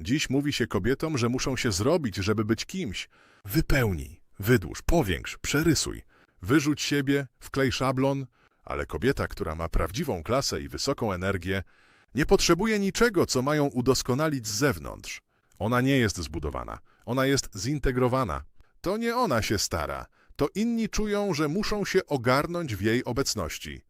Dziś mówi się kobietom, że muszą się zrobić, żeby być kimś. Wypełnij, wydłuż, powiększ, przerysuj. Wyrzuć siebie, wklej szablon, ale kobieta, która ma prawdziwą klasę i wysoką energię, nie potrzebuje niczego, co mają udoskonalić z zewnątrz. Ona nie jest zbudowana, ona jest zintegrowana. To nie ona się stara, to inni czują, że muszą się ogarnąć w jej obecności.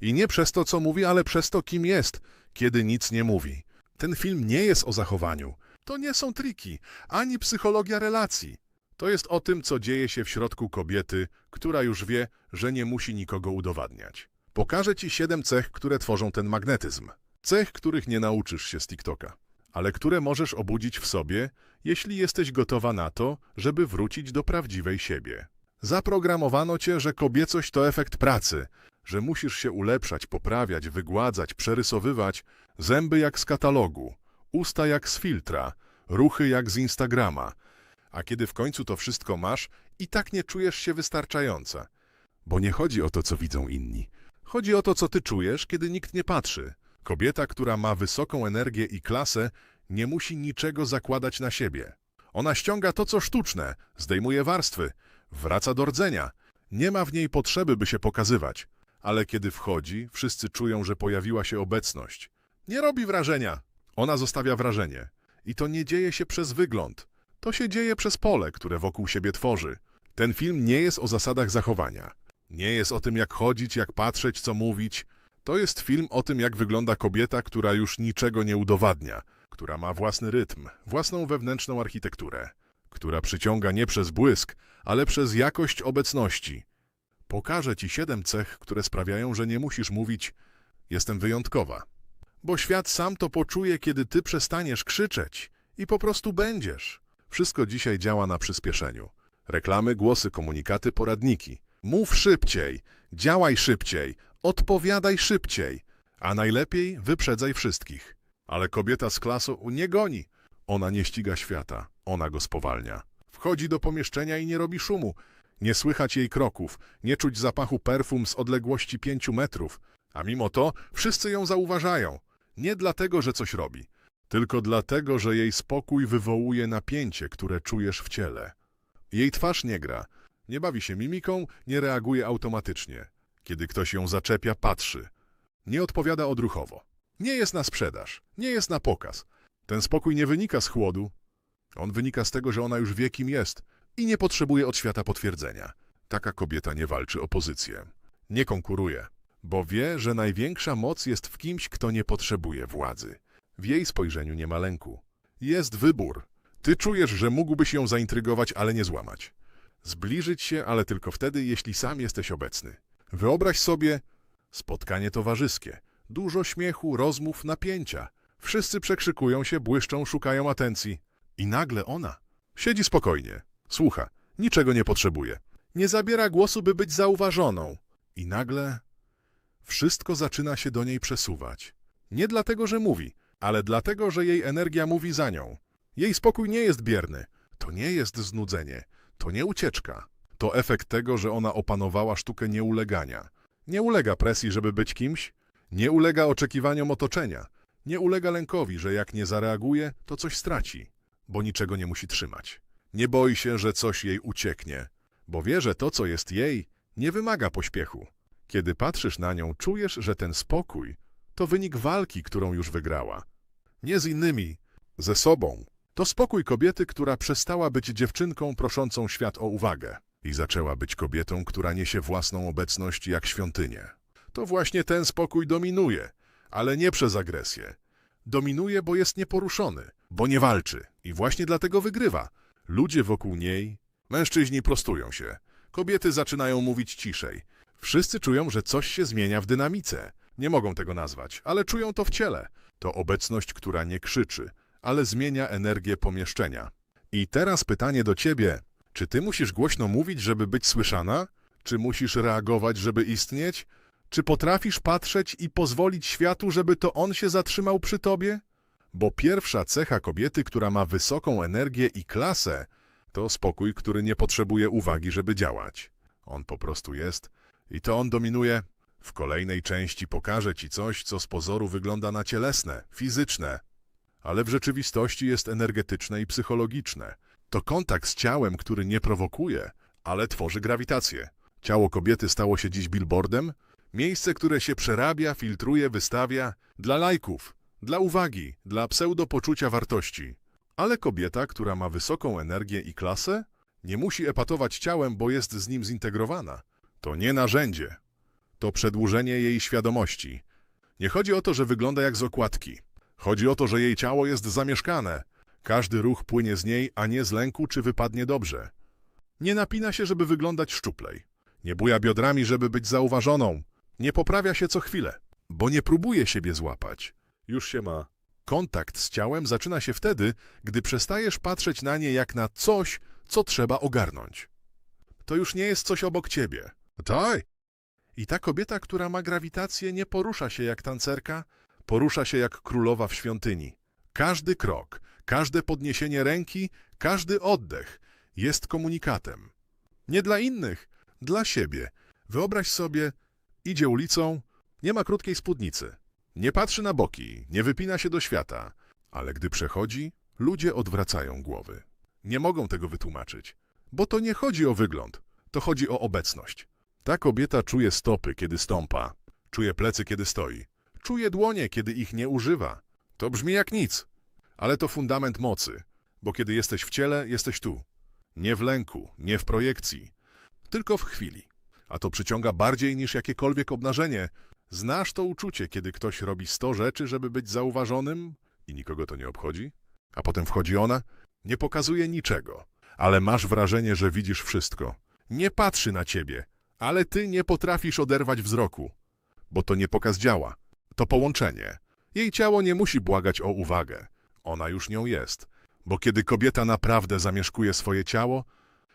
I nie przez to, co mówi, ale przez to, kim jest, kiedy nic nie mówi. Ten film nie jest o zachowaniu. To nie są triki, ani psychologia relacji. To jest o tym, co dzieje się w środku kobiety, która już wie, że nie musi nikogo udowadniać. Pokażę ci siedem cech, które tworzą ten magnetyzm. Cech, których nie nauczysz się z TikToka, ale które możesz obudzić w sobie, jeśli jesteś gotowa na to, żeby wrócić do prawdziwej siebie. Zaprogramowano cię, że kobiecość to efekt pracy, że musisz się ulepszać, poprawiać, wygładzać, przerysowywać, zęby jak z katalogu, usta jak z filtra, ruchy jak z Instagrama. A kiedy w końcu to wszystko masz, i tak nie czujesz się wystarczająca. Bo nie chodzi o to, co widzą inni. Chodzi o to, co ty czujesz, kiedy nikt nie patrzy. Kobieta, która ma wysoką energię i klasę, nie musi niczego zakładać na siebie. Ona ściąga to, co sztuczne, zdejmuje warstwy, wraca do rdzenia. Nie ma w niej potrzeby, by się pokazywać. Ale kiedy wchodzi, wszyscy czują, że pojawiła się obecność. Nie robi wrażenia. Ona zostawia wrażenie. I to nie dzieje się przez wygląd. To się dzieje przez pole, które wokół siebie tworzy. Ten film nie jest o zasadach zachowania. Nie jest o tym, jak chodzić, jak patrzeć, co mówić. To jest film o tym, jak wygląda kobieta, która już niczego nie udowadnia, która ma własny rytm, własną wewnętrzną architekturę, która przyciąga nie przez błysk, ale przez jakość obecności. Pokażę ci siedem cech, które sprawiają, że nie musisz mówić jestem wyjątkowa. Bo świat sam to poczuje, kiedy ty przestaniesz krzyczeć i po prostu będziesz. Wszystko dzisiaj działa na przyspieszeniu. Reklamy, głosy, komunikaty, poradniki. Mów szybciej, działaj szybciej, odpowiadaj szybciej, a najlepiej wyprzedzaj wszystkich. Ale kobieta z klasą nie goni. Ona nie ściga świata, ona go spowalnia. Wchodzi do pomieszczenia i nie robi szumu. Nie słychać jej kroków, nie czuć zapachu perfum z odległości pięciu metrów. A mimo to wszyscy ją zauważają. Nie dlatego, że coś robi, tylko dlatego, że jej spokój wywołuje napięcie, które czujesz w ciele. Jej twarz nie gra, nie bawi się mimiką, nie reaguje automatycznie. Kiedy ktoś ją zaczepia, patrzy. Nie odpowiada odruchowo. Nie jest na sprzedaż, nie jest na pokaz. Ten spokój nie wynika z chłodu. On wynika z tego, że ona już wie, kim jest i nie potrzebuje od świata potwierdzenia. Taka kobieta nie walczy o pozycję. Nie konkuruje, bo wie, że największa moc jest w kimś, kto nie potrzebuje władzy. W jej spojrzeniu nie ma lęku. Jest wybór. Ty czujesz, że mógłbyś ją zaintrygować, ale nie złamać. Zbliżyć się, ale tylko wtedy, jeśli sam jesteś obecny. Wyobraź sobie spotkanie towarzyskie. Dużo śmiechu, rozmów, napięcia. Wszyscy przekrzykują się, błyszczą, szukają atencji. I nagle ona siedzi spokojnie, słucha, niczego nie potrzebuje. Nie zabiera głosu, by być zauważoną. I nagle wszystko zaczyna się do niej przesuwać. Nie dlatego, że mówi, ale dlatego, że jej energia mówi za nią. Jej spokój nie jest bierny. To nie jest znudzenie. To nie ucieczka. To efekt tego, że ona opanowała sztukę nieulegania. Nie ulega presji, żeby być kimś. Nie ulega oczekiwaniom otoczenia. Nie ulega lękowi, że jak nie zareaguje, to coś straci, bo niczego nie musi trzymać. Nie boi się, że coś jej ucieknie, bo wie, że to, co jest jej, nie wymaga pośpiechu. Kiedy patrzysz na nią, czujesz, że ten spokój to wynik walki, którą już wygrała. Nie z innymi, ze sobą. To spokój kobiety, która przestała być dziewczynką proszącą świat o uwagę i zaczęła być kobietą, która niesie własną obecność jak świątynię. To właśnie ten spokój dominuje, ale nie przez agresję. Dominuje, bo jest nieporuszony, bo nie walczy i właśnie dlatego wygrywa. Ludzie wokół niej, mężczyźni prostują się, kobiety zaczynają mówić ciszej. Wszyscy czują, że coś się zmienia w dynamice. Nie mogą tego nazwać, ale czują to w ciele. To obecność, która nie krzyczy, ale zmienia energię pomieszczenia. I teraz pytanie do ciebie. Czy ty musisz głośno mówić, żeby być słyszana? Czy musisz reagować, żeby istnieć? Czy potrafisz patrzeć i pozwolić światu, żeby to on się zatrzymał przy tobie? Bo pierwsza cecha kobiety, która ma wysoką energię i klasę, to spokój, który nie potrzebuje uwagi, żeby działać. On po prostu jest i to on dominuje. W kolejnej części pokażę ci coś, co z pozoru wygląda na cielesne, fizyczne, ale w rzeczywistości jest energetyczne i psychologiczne. To kontakt z ciałem, który nie prowokuje, ale tworzy grawitację. Ciało kobiety stało się dziś billboardem, miejsce, które się przerabia, filtruje, wystawia dla lajków, dla uwagi, dla pseudopoczucia wartości. Ale kobieta, która ma wysoką energię i klasę, nie musi epatować ciałem, bo jest z nim zintegrowana. To nie narzędzie. To przedłużenie jej świadomości. Nie chodzi o to, że wygląda jak z okładki. Chodzi o to, że jej ciało jest zamieszkane. Każdy ruch płynie z niej, a nie z lęku, czy wypadnie dobrze. Nie napina się, żeby wyglądać szczuplej. Nie buja biodrami, żeby być zauważoną. Nie poprawia się co chwilę, bo nie próbuje siebie złapać. Już się ma. Kontakt z ciałem zaczyna się wtedy, gdy przestajesz patrzeć na nie jak na coś, co trzeba ogarnąć. To już nie jest coś obok ciebie. Tak. I ta kobieta, która ma grawitację, nie porusza się jak tancerka, porusza się jak królowa w świątyni. Każdy krok, każde podniesienie ręki, każdy oddech jest komunikatem. Nie dla innych, dla siebie. Wyobraź sobie, idzie ulicą, nie ma krótkiej spódnicy, nie patrzy na boki, nie wypina się do świata, ale gdy przechodzi, ludzie odwracają głowy. Nie mogą tego wytłumaczyć, bo to nie chodzi o wygląd, to chodzi o obecność. Ta kobieta czuje stopy, kiedy stąpa, czuje plecy, kiedy stoi, czuje dłonie, kiedy ich nie używa. To brzmi jak nic, ale to fundament mocy, bo kiedy jesteś w ciele, jesteś tu. Nie w lęku, nie w projekcji, tylko w chwili. A to przyciąga bardziej niż jakiekolwiek obnażenie. Znasz to uczucie, kiedy ktoś robi sto rzeczy, żeby być zauważonym i nikogo to nie obchodzi? A potem wchodzi ona, nie pokazuje niczego, ale masz wrażenie, że widzisz wszystko. Nie patrzy na ciebie, ale ty nie potrafisz oderwać wzroku, bo to nie pokaz działa, to połączenie. Jej ciało nie musi błagać o uwagę, ona już nią jest, bo kiedy kobieta naprawdę zamieszkuje swoje ciało,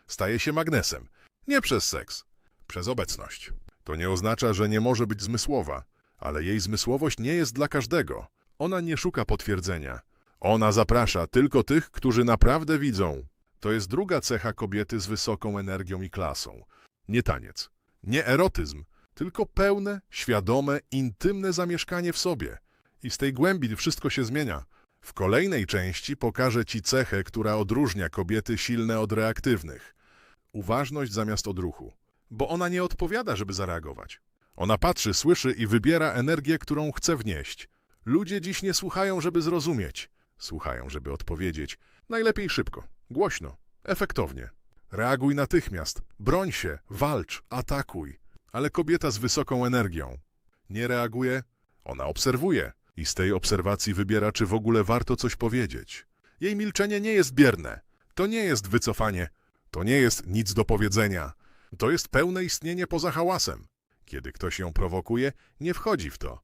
staje się magnesem, nie przez seks, przez obecność. To nie oznacza, że nie może być zmysłowa, ale jej zmysłowość nie jest dla każdego. Ona nie szuka potwierdzenia. Ona zaprasza tylko tych, którzy naprawdę widzą. To jest druga cecha kobiety z wysoką energią i klasą. Nie taniec, nie erotyzm, tylko pełne, świadome, intymne zamieszkanie w sobie. I z tej głębi wszystko się zmienia. W kolejnej części pokażę Ci cechę, która odróżnia kobiety silne od reaktywnych. Uważność zamiast odruchu. Bo ona nie odpowiada, żeby zareagować. Ona patrzy, słyszy i wybiera energię, którą chce wnieść. Ludzie dziś nie słuchają, żeby zrozumieć. Słuchają, żeby odpowiedzieć. Najlepiej szybko, głośno, efektownie. Reaguj natychmiast, broń się, walcz, atakuj. Ale kobieta z wysoką energią nie reaguje, ona obserwuje i z tej obserwacji wybiera, czy w ogóle warto coś powiedzieć. Jej milczenie nie jest bierne. To nie jest wycofanie. To nie jest nic do powiedzenia. To jest pełne istnienie poza hałasem. Kiedy ktoś ją prowokuje, nie wchodzi w to.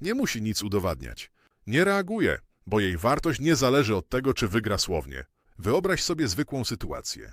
Nie musi nic udowadniać. Nie reaguje, bo jej wartość nie zależy od tego, czy wygra słownie. Wyobraź sobie zwykłą sytuację.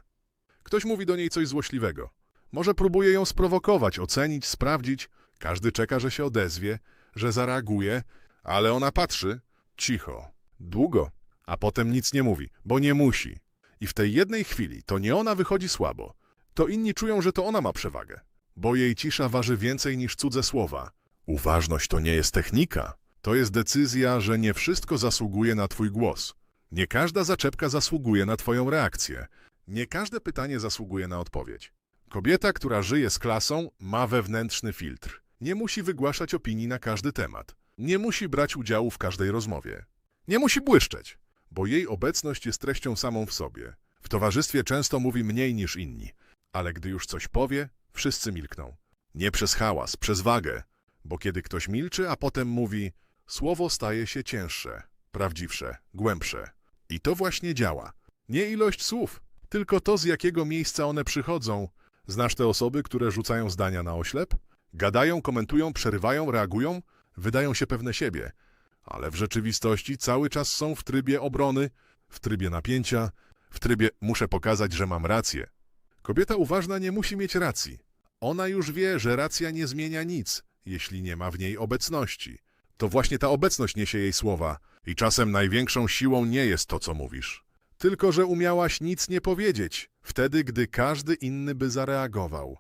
Ktoś mówi do niej coś złośliwego. Może próbuje ją sprowokować, ocenić, sprawdzić. Każdy czeka, że się odezwie, że zareaguje, ale ona patrzy cicho, długo, a potem nic nie mówi, bo nie musi. I w tej jednej chwili to nie ona wychodzi słabo, to inni czują, że to ona ma przewagę, bo jej cisza waży więcej niż cudze słowa. Uważność to nie jest technika, to jest decyzja, że nie wszystko zasługuje na twój głos. Nie każda zaczepka zasługuje na twoją reakcję. Nie każde pytanie zasługuje na odpowiedź. Kobieta, która żyje z klasą, ma wewnętrzny filtr. Nie musi wygłaszać opinii na każdy temat. Nie musi brać udziału w każdej rozmowie. Nie musi błyszczeć, bo jej obecność jest treścią samą w sobie. W towarzystwie często mówi mniej niż inni, ale gdy już coś powie, wszyscy milkną. Nie przez hałas, przez wagę, bo kiedy ktoś milczy, a potem mówi, słowo staje się cięższe, prawdziwsze, głębsze. I to właśnie działa. Nie ilość słów, tylko to, z jakiego miejsca one przychodzą. Znasz te osoby, które rzucają zdania na oślep? Gadają, komentują, przerywają, reagują, wydają się pewne siebie, ale w rzeczywistości cały czas są w trybie obrony, w trybie napięcia, w trybie muszę pokazać, że mam rację. Kobieta uważna nie musi mieć racji. Ona już wie, że racja nie zmienia nic, jeśli nie ma w niej obecności. To właśnie ta obecność niesie jej słowa i czasem największą siłą nie jest to, co mówisz. Tylko, że umiałaś nic nie powiedzieć, wtedy, gdy każdy inny by zareagował.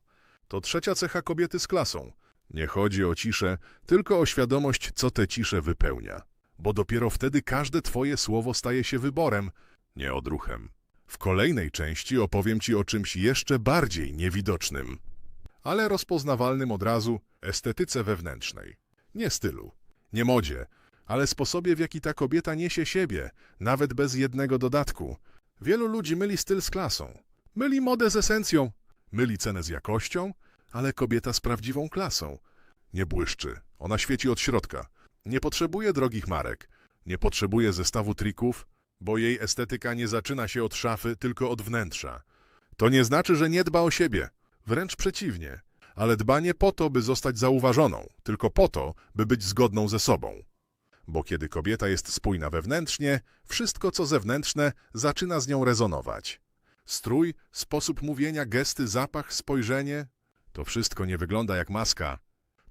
To trzecia cecha kobiety z klasą. Nie chodzi o ciszę, tylko o świadomość, co tę ciszę wypełnia. bo dopiero wtedy każde twoje słowo staje się wyborem, nie odruchem. W kolejnej części opowiem ci o czymś jeszcze bardziej niewidocznym, ale rozpoznawalnym od razu estetyce wewnętrznej. Nie stylu, nie modzie, ale sposobie, w jaki ta kobieta niesie siebie, nawet bez jednego dodatku. Wielu ludzi myli styl z klasą, myli modę z esencją, myli cenę z jakością, ale kobieta z prawdziwą klasą. Nie błyszczy, ona świeci od środka. Nie potrzebuje drogich marek, nie potrzebuje zestawu trików, bo jej estetyka nie zaczyna się od szafy, tylko od wnętrza. To nie znaczy, że nie dba o siebie, wręcz przeciwnie, ale dba nie po to, by zostać zauważoną, tylko po to, by być zgodną ze sobą. Bo kiedy kobieta jest spójna wewnętrznie, wszystko co zewnętrzne zaczyna z nią rezonować. Strój, sposób mówienia, gesty, zapach, spojrzenie to wszystko nie wygląda jak maska.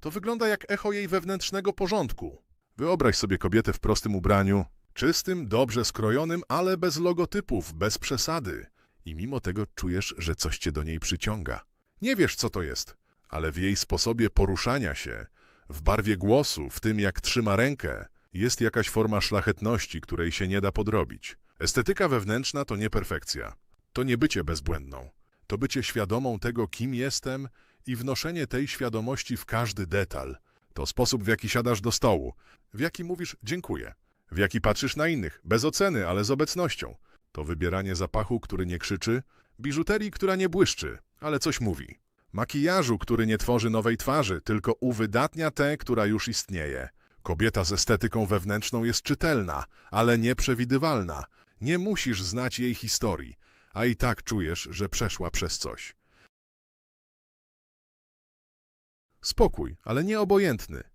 To wygląda jak echo jej wewnętrznego porządku. Wyobraź sobie kobietę w prostym ubraniu, czystym, dobrze skrojonym, ale bez logotypów, bez przesady. I mimo tego czujesz, że coś cię do niej przyciąga. Nie wiesz, co to jest, ale w jej sposobie poruszania się, w barwie głosu, w tym jak trzyma rękę, jest jakaś forma szlachetności, której się nie da podrobić. Estetyka wewnętrzna to nie perfekcja. To nie bycie bezbłędną. To bycie świadomą tego, kim jestem i wnoszenie tej świadomości w każdy detal. To sposób, w jaki siadasz do stołu, w jaki mówisz dziękuję, w jaki patrzysz na innych, bez oceny, ale z obecnością. To wybieranie zapachu, który nie krzyczy, biżuterii, która nie błyszczy, ale coś mówi. Makijażu, który nie tworzy nowej twarzy, tylko uwydatnia tę, która już istnieje. Kobieta z estetyką wewnętrzną jest czytelna, ale nieprzewidywalna. Nie musisz znać jej historii, a i tak czujesz, że przeszła przez coś. Spokój, ale nie obojętny.